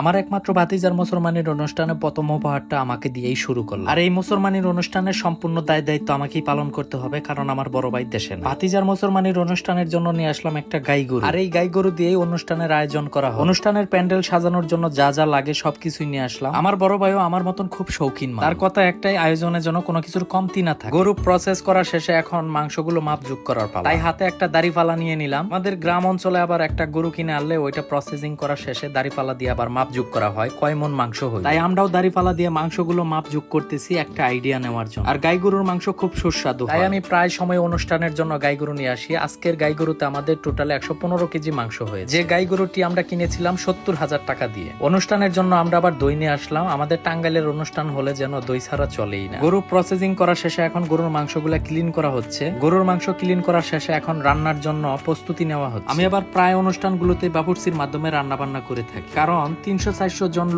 আমার একমাত্র ভাতিজার মুসলমানের অনুষ্ঠানে প্রথম উপহারটা আমাকে দিয়েই শুরু করল। আর এই মুসলমানের অনুষ্ঠানের সম্পূর্ণ দায় দায়িত্ব আমাকেই পালন করতে হবে, কারণ আমার বড় ভাই দেশে না। ভাতিজার মুসলমানের অনুষ্ঠানের জন্য নিয়ে আসলাম একটা গাই গরু। আর এই গাই গরু দিয়েই অনুষ্ঠানের আয়োজন করা হয়। অনুষ্ঠানের প্যান্ডেল সাজানোর জন্য যা যা লাগে সবকিছুই নিয়ে আসলাম। আমার বড় ভাইও আমার মতন খুব শৌখিন। তার কথা একটাই আয়োজনের জন্য কোনো কিছুর কমতি না থাকে। গরু প্রসেস করা শেষে এখন মাংসগুলো মাপ যোগ করার পালা। তাই হাতে একটা দাড়ি ফালা নিয়ে নিলাম। আমাদের গ্রাম অঞ্চলে আবার একটা গরু কিনে আনলে ওইটা প্রসেসিং করা শেষে দাড়ি ফালা দিয়ে আবার মাপ যোগ করা হয় কয় মন মাংস হয় তাই আমরাও দাড়ি ফালা দিয়ে মাংসগুলো মাপ যোগ করতেছি একটা আইডিয়া নেওয়ার জন্য। আর গাই গরুর মাংস খুব সুস্বাদু তাই আমি প্রায় সময় অনুষ্ঠানের জন্য গাই গরু নিয়ে আসি। আজকের গাই গরুতে আমাদের টোটাল একশো পনেরো কেজি মাংস হয়েছে। যে গাই গরুটি আমরা কিনেছিলাম সত্তর হাজার টাকা দিয়ে। অনুষ্ঠানের জন্য আমরা আবার দই নিয়ে আসলাম। আমাদের টাঙ্গাইলের অনুষ্ঠান হলে যেন দই ছাড়া চলেই না। গরু প্রসেসিং করা শেষে এখন গরুর মাংসগুলা ক্লিন করা হচ্ছে। গরুর মাংস ক্লিন করা শেষে এখন রান্নার জন্য প্রস্তুতি নেওয়া হচ্ছে। আমি আবার প্রায় অনুষ্ঠানগুলোতে বাবুর্চির মাধ্যমে রান্না বান্না করে থাকি। কারণ তিনশো চারশো জন